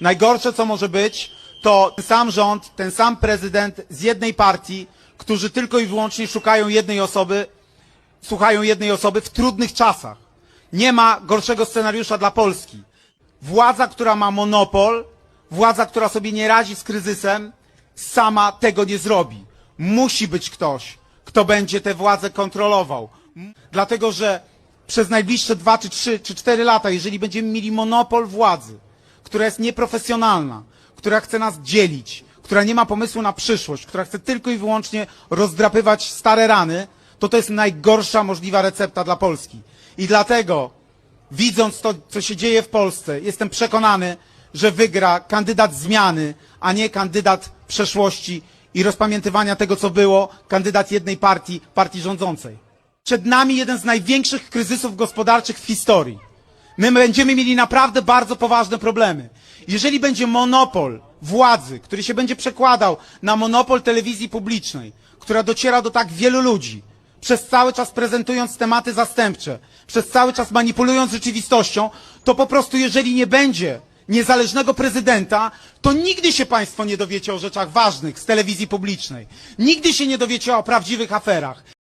Najgorsze, co może być, to ten sam rząd, ten sam prezydent z jednej partii, którzy tylko i wyłącznie szukają jednej osoby, słuchają jednej osoby w trudnych czasach. Nie ma gorszego scenariusza dla Polski. Władza, która ma monopol, władza, która sobie nie radzi z kryzysem, sama tego nie zrobi. Musi być ktoś, kto będzie tę władzę kontrolował. Dlatego, że przez najbliższe dwa, czy trzy, czy cztery lata, jeżeli będziemy mieli monopol władzy, która jest nieprofesjonalna, która chce nas dzielić, która nie ma pomysłu na przyszłość, która chce tylko i wyłącznie rozdrapywać stare rany, to to jest najgorsza możliwa recepta dla Polski. I dlatego, widząc to, co się dzieje w Polsce, jestem przekonany, że wygra kandydat zmiany, a nie kandydat przeszłości i rozpamiętywania tego, co było, kandydat jednej partii, partii rządzącej. Przed nami jeden z największych kryzysów gospodarczych w historii. My będziemy mieli naprawdę bardzo poważne problemy. Jeżeli będzie monopol władzy, który się będzie przekładał na monopol telewizji publicznej, która dociera do tak wielu ludzi, przez cały czas prezentując tematy zastępcze, przez cały czas manipulując rzeczywistością, to po prostu jeżeli nie będzie niezależnego prezydenta, to nigdy się Państwo nie dowiecie o rzeczach ważnych z telewizji publicznej. Nigdy się nie dowiecie o prawdziwych aferach.